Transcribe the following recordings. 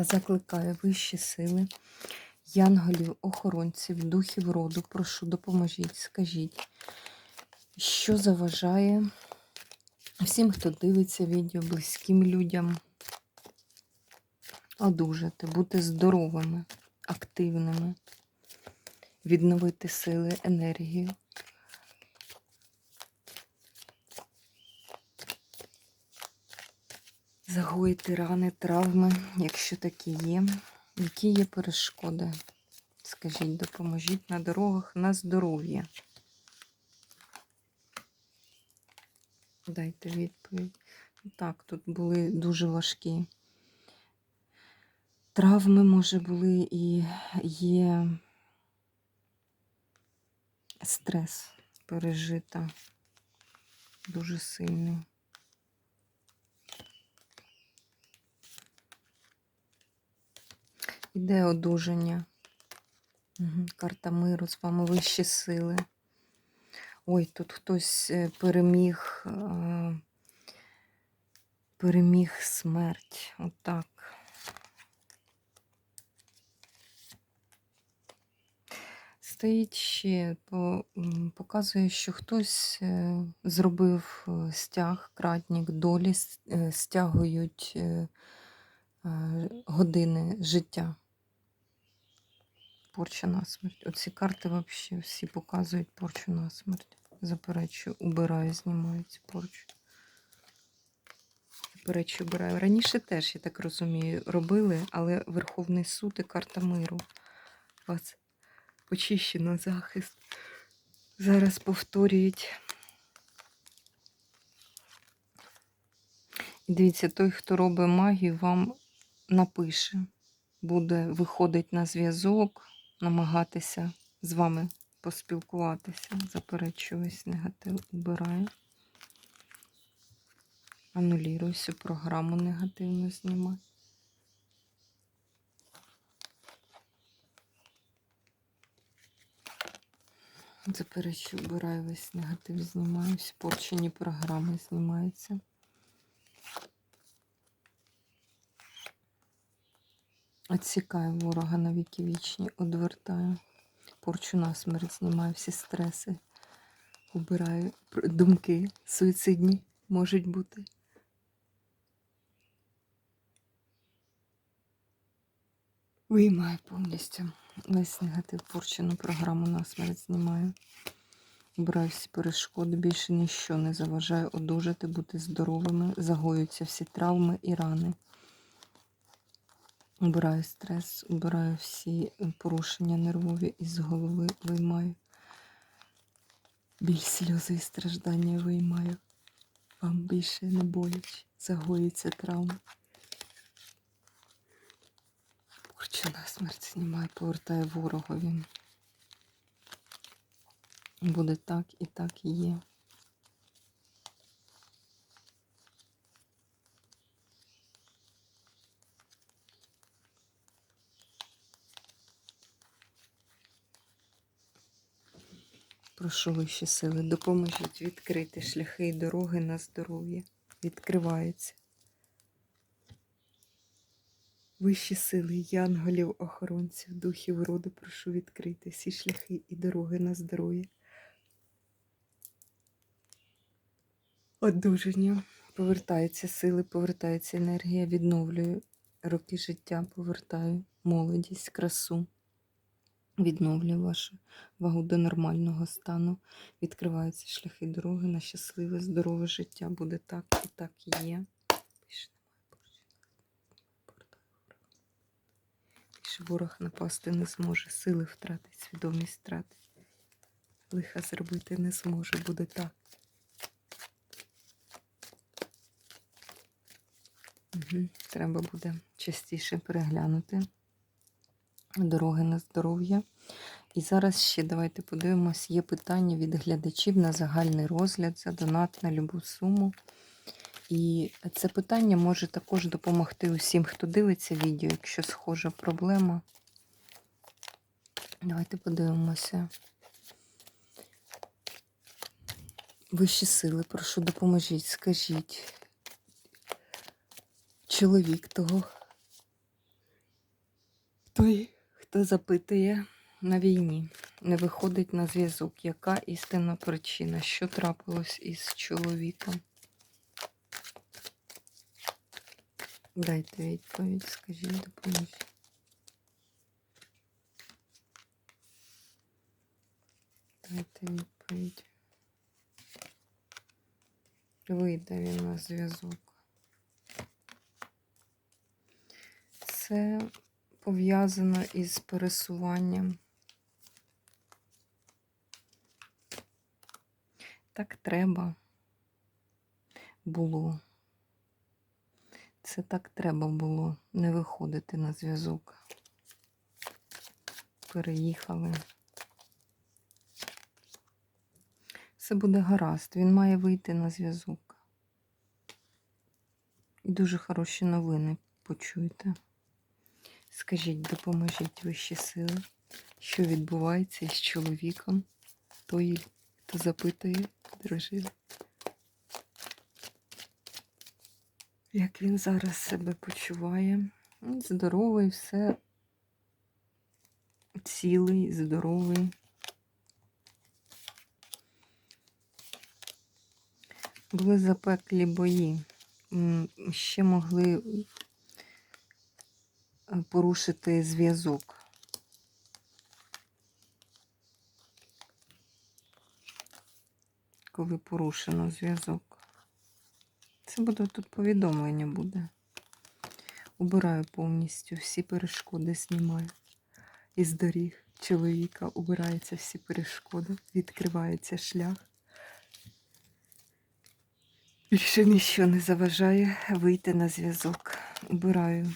Та закликаю вищі сили, янголів, охоронців, духів роду. Прошу, допоможіть, скажіть, що заважає всім, хто дивиться відео, близьким людям одужати, бути здоровими, активними, відновити сили, енергію. Загоїти рани, травми, якщо такі є. Які є перешкоди? Скажіть, допоможіть на дорогах на здоров'я. Дайте відповідь. Так, тут були дуже важкі травми, може, були і є стрес пережита дуже сильний. Іде одужання. Карта миру з вами вищі сили. Ой, тут хтось е, переміг, е, переміг смерть. Отак. Стоїть ще, показує, що хтось е, зробив стяг, кратник долі, стягують години життя порча на смерть. Оці карти взагалі всі показують порчу на смерть. Заперечую, убираю, знімаю цю порчу. Заперечую, убираю. Раніше теж, я так розумію, робили, але Верховний суд і карта миру. Вас очищено захист. Зараз повторюють. І Дивіться, той, хто робить магію, вам напише, буде виходить на зв'язок, намагатися з вами поспілкуватися. Заперечую весь негатив, убираю. Анулірую всю програму негативно знімаю. Заперечую, убираю весь негатив, знімаю, всі порчені програми знімаються. Отсікаю ворога на віки вічні, одвертаю, порчу на смерть, знімаю всі стреси, убираю думки суїцидні можуть бути. Виймаю повністю весь негатив порчену програму на смерть знімаю. Убираю всі перешкоди, більше ніщо не заважає одужати, бути здоровими, загоюються всі травми і рани. Убираю стрес, убираю всі е, порушення нервові із голови виймаю. Біль сльози і страждання виймаю. Вам більше не боляче, загоїться травма. Порчу на смерть знімаю, повертаю ворогові. Буде так і так і є. Прошу вищі сили, допоможіть відкрити шляхи і дороги на здоров'я. Відкриваються. Вищі сили, янголів, охоронців, духів роду, прошу відкрити всі шляхи і дороги на здоров'я. Одужання. Повертаються сили, повертається енергія, відновлюю роки життя, повертаю молодість, красу. Відновлюю вашу вагу до нормального стану. Відкриваються шляхи дороги на щасливе, здорове життя. Буде так і так є. Більше ворог напасти не зможе. Сили втратить, свідомість втратить. Лиха зробити не зможе, буде так. Угу. Треба буде частіше переглянути дороги на здоров'я. І зараз ще давайте подивимось, є питання від глядачів на загальний розгляд за донат на любу суму. І це питання може також допомогти усім, хто дивиться відео, якщо схожа проблема. Давайте подивимося. Вищі сили, прошу, допоможіть, скажіть. Чоловік того, той, хто запитує на війні, не виходить на зв'язок. Яка істинна причина? Що трапилось із чоловіком? Дайте відповідь, скажіть, допоможіть. Дайте відповідь. Вийде він на зв'язок. Це пов'язано із пересуванням. Так треба було. Це так треба було не виходити на зв'язок. Переїхали. Все буде гаразд. Він має вийти на зв'язок. І дуже хороші новини почуєте. Скажіть, допоможіть вищі сили, що відбувається із чоловіком, той, хто запитує, дружина. Як він зараз себе почуває? Здоровий, все цілий, здоровий. Були запеклі бої. Ще могли порушити зв'язок. Коли порушено зв'язок. Це буде тут повідомлення буде. Убираю повністю всі перешкоди знімаю. Із доріг чоловіка убираються всі перешкоди, відкривається шлях. Більше нічого не заважає вийти на зв'язок. Убираю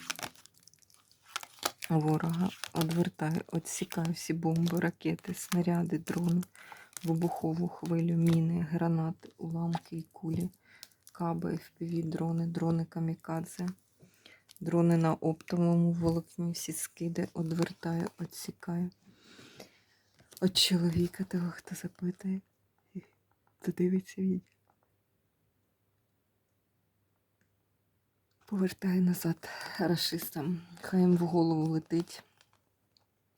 ворога, одвертаю, відсікаю всі бомби, ракети, снаряди, дрони, вибухову хвилю, міни, гранати, уламки і кулі, каби, FPV, дрони, дрони камікадзе, дрони на оптовому волокні, всі скиди, одвертаю, відсікаю. От чоловіка того, хто запитує, хто дивиться відео. Повертаю назад расистам. Хай їм в голову летить.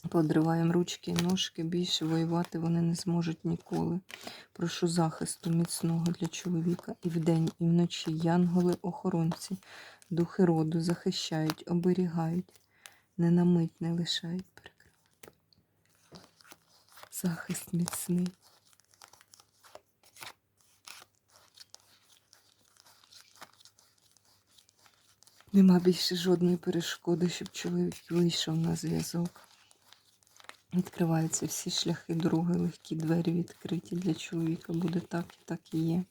Подриваємо ручки і ножки. Більше воювати вони не зможуть ніколи. Прошу захисту міцного для чоловіка і вдень, і вночі. Янголи-охоронці, духи роду захищають, оберігають, не на мить не лишають. Перекривають. Захист міцний. Нема більше жодної перешкоди, щоб чоловік вийшов на зв'язок. Відкриваються всі шляхи, дороги, легкі двері відкриті для чоловіка. Буде так і так і є.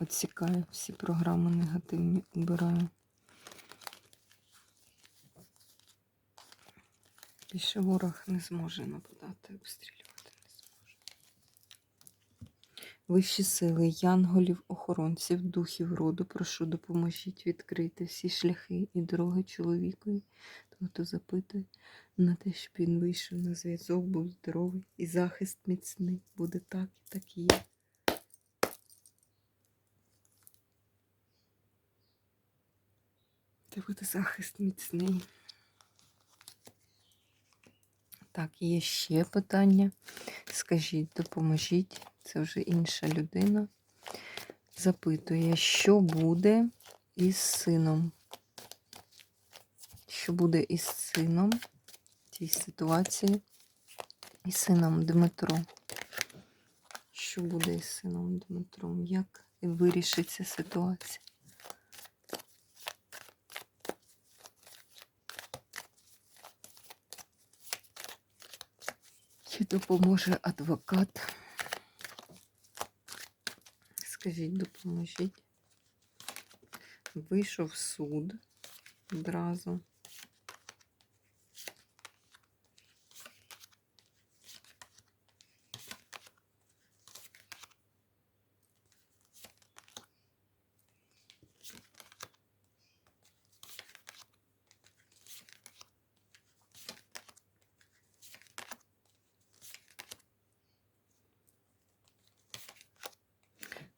Отсікаю всі програми негативні, убираю. Більше ворог не зможе нападати, обстрілювати не зможе. Вищі сили, янголів, охоронців, духів роду, прошу, допоможіть відкрити всі шляхи і дороги чоловікові, того, хто запитує на те, щоб він вийшов на зв'язок, був здоровий і захист міцний. Буде так і так є. Це буде захист міцний. Так, є ще питання. Скажіть, допоможіть. Це вже інша людина. Запитує, що буде із сином? Що буде із сином в цій ситуації? Із сином Дмитро. Що буде із сином Дмитром? Як вирішиться ситуація? Чи допоможе адвокат? Скажіть, допоможіть. Вийшов суд одразу.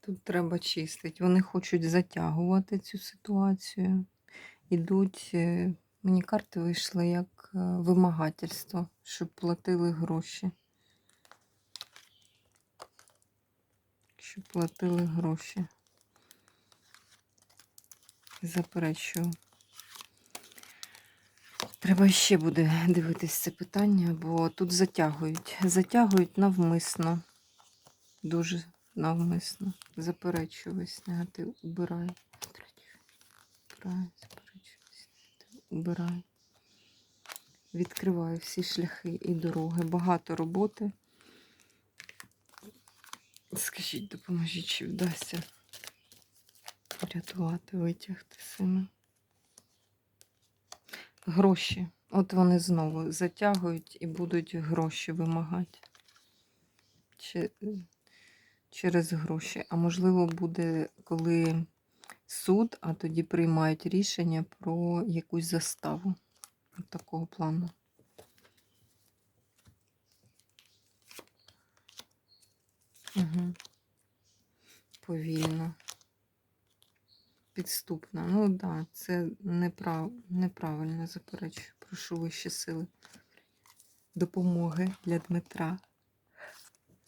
Тут треба чистити. Вони хочуть затягувати цю ситуацію. Ідуть, е, мені карти вийшли як е, вимагательство, щоб платили гроші. Щоб платили гроші. Заперечую. Треба ще буде дивитись це питання, бо тут затягують. Затягують навмисно. Дуже навмисно. Заперечую весь негатив. Убираю, заперечую весь негатив. Убираю. Відкриваю всі шляхи і дороги. Багато роботи. Скажіть, допоможіть, чи вдасться врятувати, витягти сина. Гроші. От вони знову затягують і будуть гроші вимагати. Чи, через гроші. А можливо, буде, коли суд, а тоді приймають рішення про якусь заставу. Такого плану. Угу. Повільно. Підступно. Ну так, да, це неправ... неправильно заперечую. Прошу вищі сили. Допомоги для Дмитра.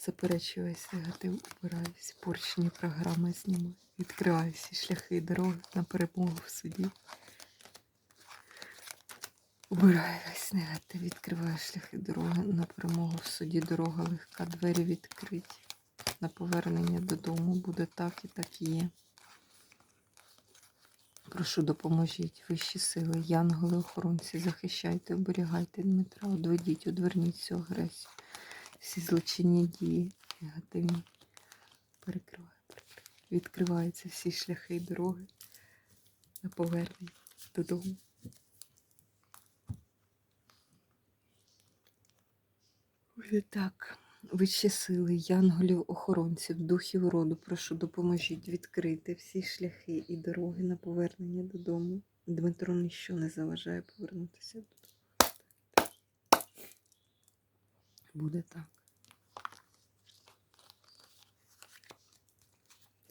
Заперечую весь негатив, убираю всі програми знімаю. Відкриваю всі шляхи і дороги на перемогу в суді. Убираю весь негатив, відкриваю шляхи дороги на перемогу в суді. Дорога легка, двері відкриті. На повернення додому буде так і так і є. Прошу, допоможіть вищі сили, янголи, охоронці, захищайте, оберігайте Дмитра, одведіть, одверніть цю агресію. Всі злочинні дії, негативні. Перекриваю, перекриваю. Відкриваються всі шляхи і дороги на повернення додому. Ось так. Вищі сили, янголів, охоронців, духів роду, прошу, допоможіть відкрити всі шляхи і дороги на повернення додому. Дмитро ніщо не заважає повернутися додому. Буде так.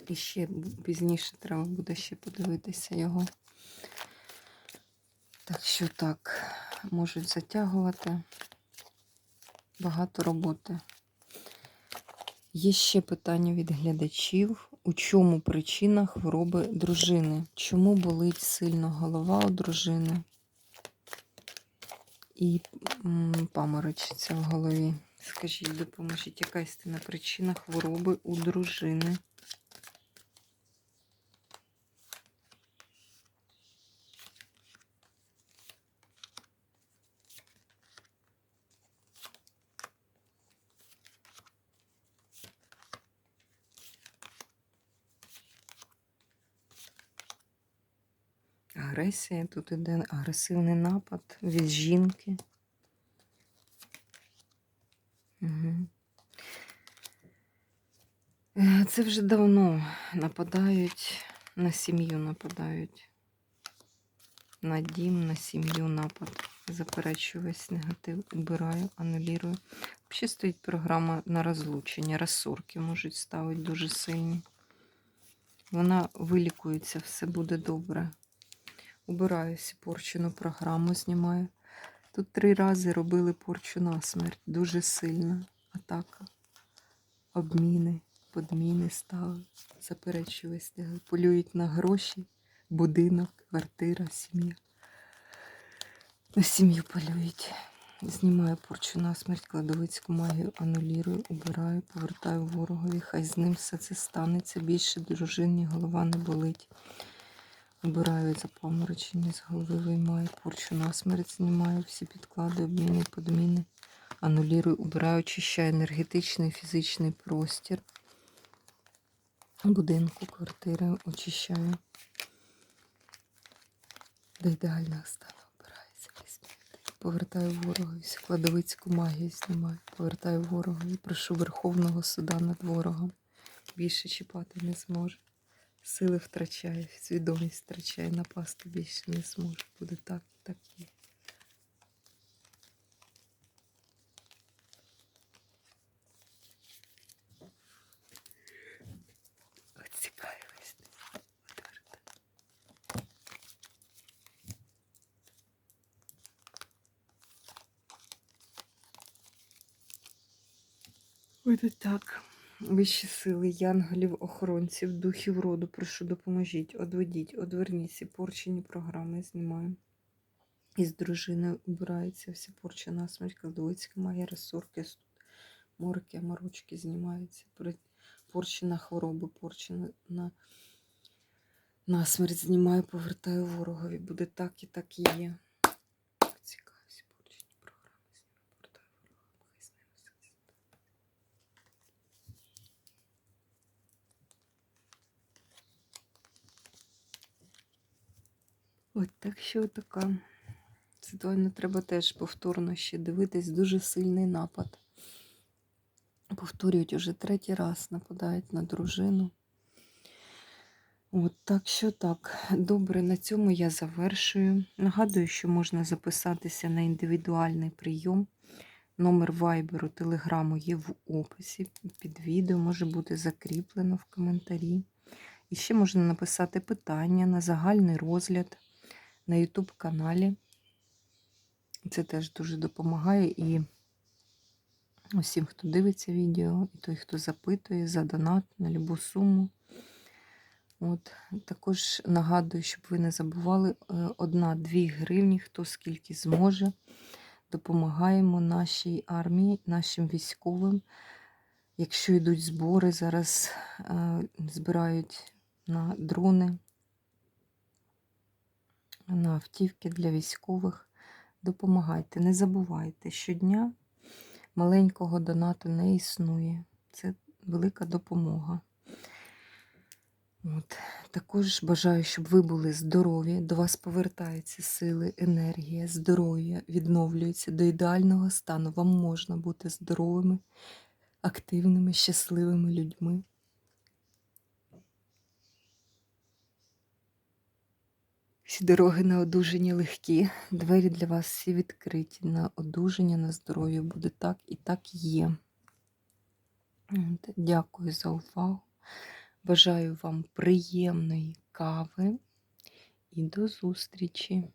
І ще пізніше треба буде ще подивитися його. Так що так, можуть затягувати. Багато роботи. Є ще питання від глядачів. У чому причина хвороби дружини? Чому болить сильно голова у дружини? І паморочиться в голові. Скажіть, допоможіть, яка істина причина хвороби у дружини? Агресія, тут іде агресивний напад від жінки. Угу. Це вже давно нападають на сім'ю, нападають. На дім, на сім'ю напад. Заперечую весь негатив, убираю, анулірую. Ще стоїть програма на розлучення. Розсорки можуть ставити дуже сильні. Вона вилікується, все буде добре. Убираю всі порчену програму, знімаю. Тут три рази робили порчу на смерть. Дуже сильна атака. Обміни, подміни ставили. Заперечую весь. Полюють на гроші, будинок, квартира, сім'я. На сім'ю полюють. Знімаю порчу на смерть, кладовицьку магію, анулірую, убираю, повертаю ворогові. Хай з ним все це станеться. Більше дружині голова не болить. Убираю запаморочення з голови, виймаю порчу на смерть, знімаю всі підклади, обміни, подміни. Анулірую, убираю, очищаю енергетичний, фізичний простір. Будинку, квартири очищаю. До ідеального стану опирається. Повертаю ворога, всю кладовицьку магію знімаю. Повертаю ворога і прошу Верховного суда над ворогом. Більше чіпати не зможе. Сили втрачає, свідомість втрачає, напасти більше не зможе. Буде так і так є. Оцікавилась. Буде так. Вищі сили, янголів, охоронців, духів роду, прошу допоможіть, одведіть, одверніться, порчені програми знімаю. Із дружини убирається вся порча насмерть, кладовицька магія, ресурки, морки, морочки знімаються. При- Порчі на хвороби, порчі на, на, на знімаю, повертаю ворогові. Буде так і так і є. Цікаві порчені програми знімаю, повертаю ворогові. Хай з ними все буде. От так що така. Ситуально треба теж повторно ще дивитись. Дуже сильний напад. Повторюють уже третій раз, нападають на дружину. От так що так. Добре, на цьому я завершую. Нагадую, що можна записатися на індивідуальний прийом. Номер вайберу, телеграму є в описі під відео, може бути закріплено в коментарі. І ще можна написати питання на загальний розгляд на YouTube каналі. Це теж дуже допомагає і усім, хто дивиться відео, і той, хто запитує за донат на любу суму. От, також нагадую, щоб ви не забували, е, одна-дві гривні, хто скільки зможе. Допомагаємо нашій армії, нашим військовим. Якщо йдуть збори, зараз е, збирають на дрони, на автівки для військових. Допомагайте, не забувайте, щодня маленького донату не існує. Це велика допомога. От. Також бажаю, щоб ви були здорові, до вас повертаються сили, енергія, здоров'я, відновлюється до ідеального стану. Вам можна бути здоровими, активними, щасливими людьми. Всі дороги на одужання легкі, двері для вас всі відкриті. На одужання, на здоров'я буде так і так є. Дякую за увагу. Бажаю вам приємної кави і до зустрічі!